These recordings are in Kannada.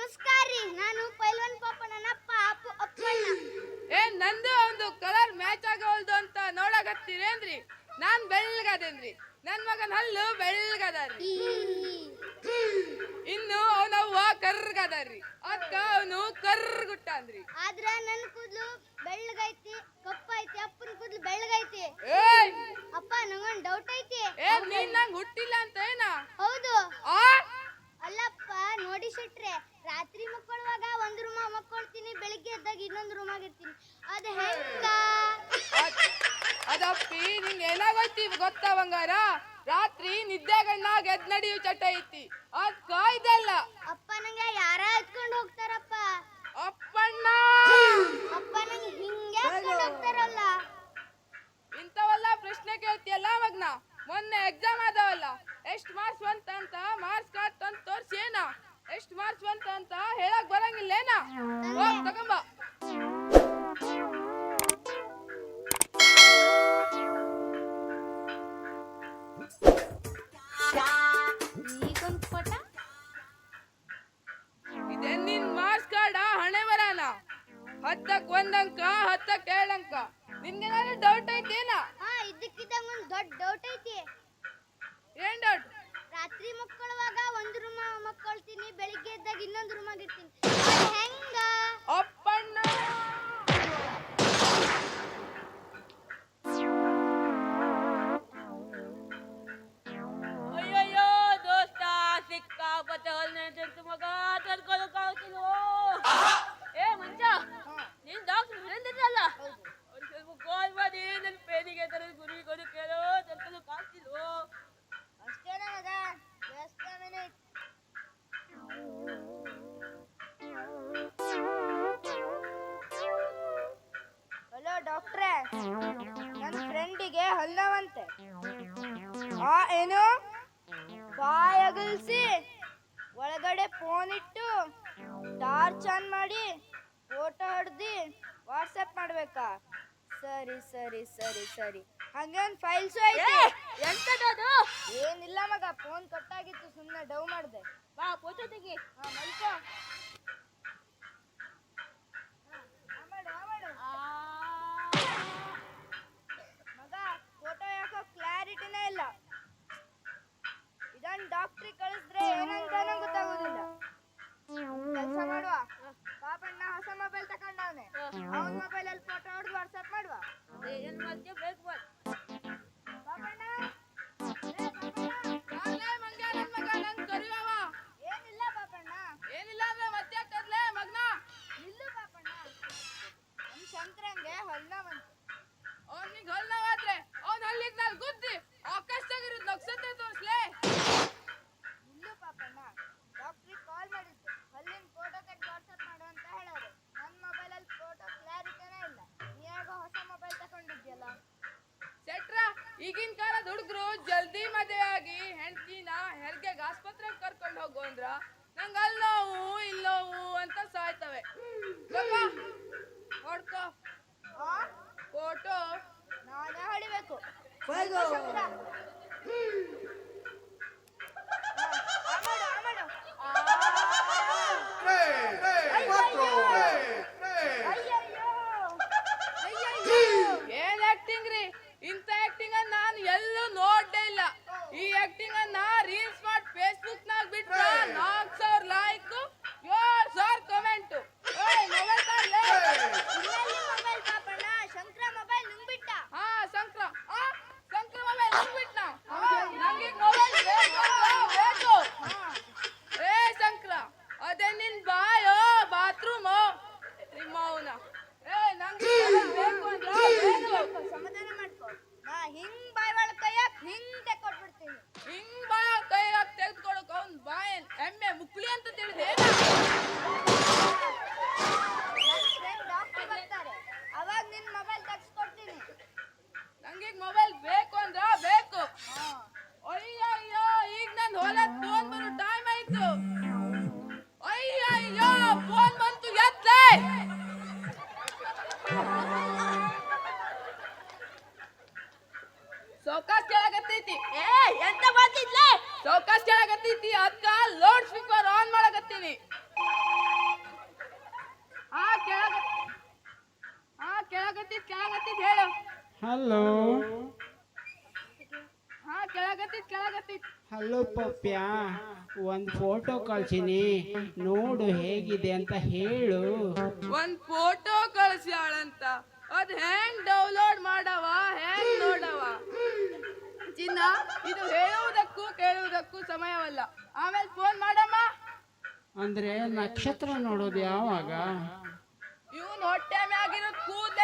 ನಮಸ್ಕಾರ ರೀ. ನಾನು ಪೈಲ್ವನ್ ಪಾಪ ಪಾಪು ಅಪ್ಪು ಅಪ್ಪಣ್ಣ. ಏ ನಂದು ಒಂದು ಕಲರ್ ಮ್ಯಾಚ್ ಆಗವಲ್ದು ಅಂತ ನೋಡಾಕತ್ತೀರೇನ್ರಿ? ನಾನ್ ಬೆಳ್ಳಗದೇನ್ರಿ. ನನ್ ಮಗನ ಹಲ್ಲು ಬೆಳ್ಗದಾರ್ರಿ ಇನ್ನು ಅವನವ್ವ ಕರ್ಗದಾರ್ರಿ ಅಕ್ಕ ಅವನು ಅಂದ್ರಿ ಆದ್ರ ನನ್ ಕೂದಲು ಬೆಳ್ಳಗೈತಿ ರಾತ್ರಿ ನಿದ್ದೆಗಣ್ಣ ಗೆದ್ ನಡೆಯು ಚಟ ಐತಿ. ಅದ್ಕ ಇದೆಲ್ಲ ಅಪ್ಪ ನಂಗೆ ಯಾರ ಹತ್ಕೊಂಡು ಹೋಗ್ತಾರಪ್ಪ? ಅಪ್ಪಣ್ಣ! ಅಪ್ಪ ಹಿಂಗೆ ಹತ್ಕೊಂಡು ಹೋಗ್ತಾರಲ್ಲ? ಇಂಥವೆಲ್ಲ ಪ್ರಶ್ನೆ ಕೇಳ್ತಿಯಲ್ಲ ಮಗ್ನ? ಮೊನ್ನೆ ಎಕ್ಸಾಮ್ ಆದವಲ್ಲ. ಎಷ್ಟ್ ಮಾರ್ಕ್ಸ್ ಬಂತ ಅಂತ ಮಾರ್ಕ್ಸ್ ಕಾರ್ಡ್ ತಂದು ತೋರ್ಸಿ ಏನ ಎಷ್ಟ್ ಮಾರ್ಕ್ಸ್ ಬಂತ ಅಂತ ಹೇಳಕ್ ಬರಂಗಿಲ್ಲೇನಾ? ಹೋಗ್ ತಗೊಂಬ. ಒಂದಂಕ ಹತ್ತ ಕೇಳಂಕ. ನಿನ್ಗೇನಾದ್ರು ಡೌಟ್ ಐತೇನ? ಹಾ ಇದಕ್ಕಿದ್ದಂಗ ಒಂದ್ ದೊಡ್ಡ ಡೌಟ್ ಐತಿ. ಏನ್ ಡೌಟ್ ರಾತ್ರಿ ಮಕ್ಕಳುವಾಗ ಒಂದು ರೂಮ ಮಕ್ಕಳ್ತೀನಿ ಬೆಳಿಗ್ಗೆ ಎದ್ದಾಗ ಇನ್ನೊಂದು ರೂಮಲ್ಲಿ ಇರ್ತೀನಿ. ಹೆಂಗ? ಅಪ್ಪಣ್ಣ! ಆ ಏನು? ಬಾಯಗಲ್ಸಿ. ಒಳಗಡೆ ಫೋನ್ ಇಟ್ಟು ಟಾರ್ಚ್ ಆನ್ ಮಾಡಿ ಫೋಟೋ ಹೊಡೆದು ವಾಟ್ಸಪ್ ಮಾಡ್ಬೇಕಾ? ಸರಿ ಸರಿ ಸರಿ ಸರಿ. ಹಂಗೆ ಒಂದು ಫೈಲ್ಸು ಐತೆ. ಎಂತದದು ಏನಿಲ್ಲ ಮಗ ಫೋನ್ ಕಟ್ಟಾಗಿತ್ತು ಸುಮ್ಮನೆ ಡೌನ್ ಮಾಡಿದೆ. ಬಾ ಫೋಟೋ ತೆಗಿ. ಹಾ ಮಲ್ಕೋ. ಈಗಿನ ಕಾಲದ ಹುಡುಗರು ಜಲ್ದಿ ಮದುವೆ ಆಗಿ ಹೆಂಡತಿನ ಹೆರಿಗೆ ಆಸ್ಪತ್ರೆಗೆ ಕರ್ಕೊಂಡು ಹೋಗು ಅಂದ್ರ ನಂಗೆ ಅಲ್ಲೋವು ಇಲ್ಲೋವು ಅಂತ ಸಾಯ್ತವೆ. ಹೊಡ್ಕೋ. ಫೋಟೋ. ನಾನೇ ಹೊಡಿಬೇಕು. ಅದ್ಕ ಲೌಡ್ ಸ್ಪೀಕರ್ ಆನ್ ಮಾಡಕತ್ತೀನಿ. ಆ ಕೆಳಗ ಆ ಕೆಳಗತ್ತಿದ್ ಕೆಳಗತ್ತಿದ್ ಹೇಳು. ಹಲೋ ಹಾ ಕೆಳಗತ್ತಿದ್ ಕೆಳಗತ್ತಿದ್ ಹಲೋ ಪಪ್ಯ ಒಂದು ಫೋಟೋ ಕಳ್ಸಿನಿ. ನೋಡು ಹೇಗಿದೆ ಅಂತ ಹೇಳು. ಒಂದು ಫೋಟೋ ಕಳ್ಸ್ಯಾಳಂತ. ಅದ್ ಹೆಂಗ್ ಡೌನ್ಲೋಡ್ ಮಾಡವ ಹೆಂಗ್ ನೋಡವ? ಚಿನ್ನ ಇದು ಹೇಳುವುದಕ್ಕೂ ಕೇಳುವುದಕ್ಕೂ ಸಮಯವಲ್ಲ. ಆಮೇಲೆ ಫೋನ್ ಮಾಡಮ್ಮ. ಅಂದ್ರೆ ನಕ್ಷತ್ರ ನೋಡೋದು ಯಾವಾಗ? ಇವನ್ ಹೊಟ್ಟೆ ಮ್ಯಾಗಿರೋ ಕೂದೆನ್ಸುದೇ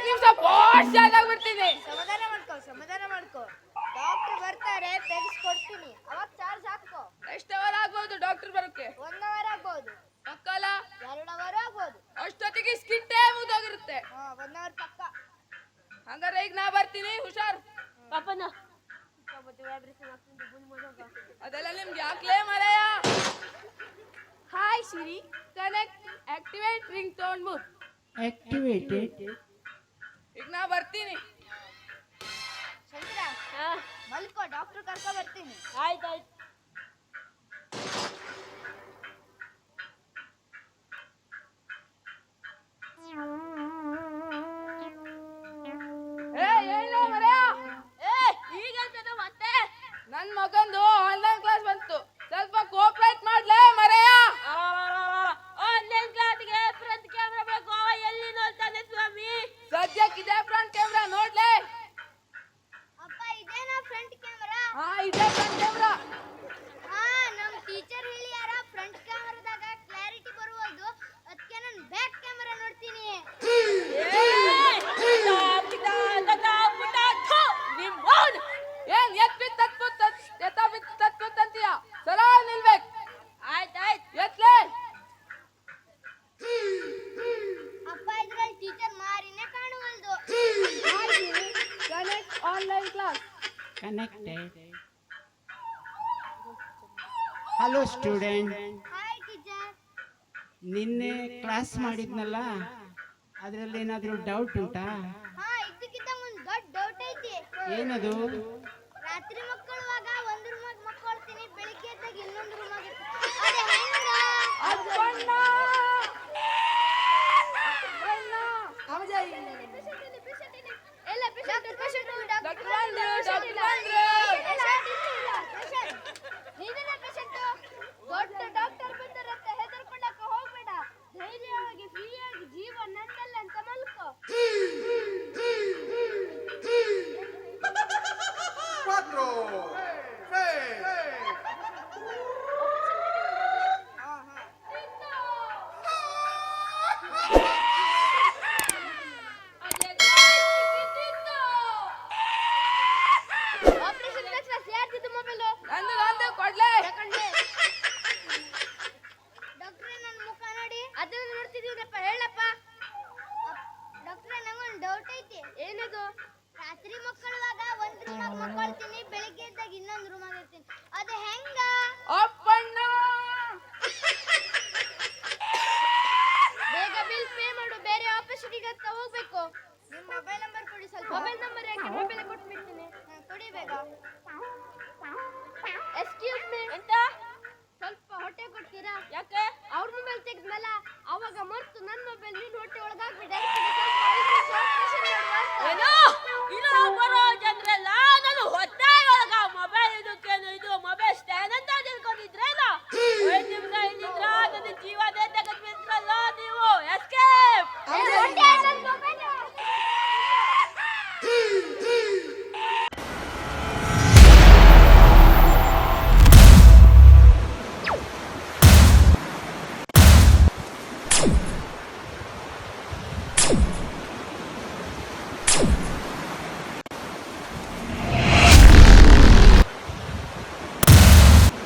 ಐದ್ ನಿಮಿಷ ಫಾಸ್ಟ್ ಆಗ್ಬಿಡ್ತೀನಿ ಸಮಾಧಾನ ಮಾಡ್ಕೋ ಸಮಾಧಾನ ಮಾಡ್ಕೋ. ಡಾಕ್ಟರ್ ಬರ್ತಾರೆ ತೆಗೆಸ್ಕೊಡ್ತೀನಿ. ಅವಾಗ ಚಾರ್ಜ್ ಹಾಕೋ ಎಷ್ಟು ಅವರ್ ಆಗ್ಬೋದು ಡಾಕ್ಟರ್ ಬರೋಕೆ ಒನ್ ಅವರ್ ಆಗ್ಬೋದು. ಪಕ್ಕಲ್ಲ ಎರಡು ಅವರ್ ಆಗ್ಬೋದು. ಅಷ್ಟೊತ್ತಿಗೆ ಸ್ಕಿಟ್ಟೇ ಮುಗ್ದೋಗಿರುತ್ತೆ. ಹಾ ಒನ್ ಅವರ್ ಪಕ್ಕ. ಹಂಗಾರೆ ಈಗ ನಾ ಬರ್ತೀನಿ ಹುಷಾರ್. ಪಾಪನ ಅದೆಲ್ಲ ನಿಮ್ಗೆ ಯಾಕ್ಲೇ ಮರೆಯ? Hi Siri connect activate ringtone activated ಈಗ ನಾ ಬರ್ತೀನಿ. ಮಲ್ಕೋ ಡಾಕ್ಟರ್ ಕರ್ಕೊ ಬರ್ತೀನಿ. ಆಯ್ತಾಯ್ತು ಹಲೋ ಸ್ಟೂಡೆಂಟ್ ನಿನ್ನೆ ಕ್ಲಾಸ್ ಮಾಡಿದ್ನಲ್ಲ? ಅದರಲ್ಲಿ ಏನಾದರೂ ಡೌಟ್ ಉಂಟಾ? ಏನದು ರಾತ್ರಿ ಮಕ್ಕಳುವಾಗ ಒಂದ್ ರೂಮಾಗ ಮಕ್ಕೊಳ್ತೀನಿ ಬೆಳಿಗ್ಗೆ ಎದ್ದಾಗ ಇನ್ನೊಂದು ರೂಮಾಗ ಅದೇ ಹೆಂಗ ಅಪ್ಪಣ್ಣ ಅಪ್ಪಣ್ಣ ಎಲ್ಲ ಪೇಷಂಟ್ ಪೇಷಂಟ್ ಡಾಕ್ಟರ್ ಬಂದ್ರು ಡಾಕ್ಟರ್ ಬಂದ್ರು ನೀನೇ ಪೇಷಂಟ್ ದೊಡ್ಡ ಡಾಕ್ಟರ್ ಬಂದರಂತ ಹೆದರ್ಕೊಂಡಕ್ಕ ಹೋಗ್ಬೇಡ ಧೈರ್ಯವಾಗಿ ಫ್ರೀಯಾಗಿ ಜೀವ ನನ್ನಲ್ಲ ಅಂತ ಮಲ್ಕೋ Cuatro, tres, ಆಪರೇಷನ್ ಸಕ್ಸಸ್ ಯಾರ್ದಿದ್ದು ಮೊಬೈಲು ನಂದು ನಂದು ಕೊಡ್ಲೇ. ಡಾಕ್ಟ್ರೇ ನನ್ನ ಮುಖ ನೋಡಿ. ಅದನ್ನ ನೋಡ್ತಿದ್ದೀನಪ್ಪ ಹೇಳಪ್ಪ. ಡಾಕ್ಟ್ರೇ ನಂಗೊಂದು ಡೌಟ್ ಐತಿ. ಏನದು? ರಾತ್ರಿ ಮಕ್ಕಳುವಾಗ ಒಂದ್ ರೂಮಾಗ ಮಕ್ಕೊಳ್ತೀನಿ ಬೆಳಿಗ್ಗೆ ಎದ್ದಾಗ ಇನ್ನೊಂದು ರೂಮಾಗ ಇರ್ತೀನಿ. ಅದು ಹೆಂಗ? ಅಪ್ಪಣ್ಣ!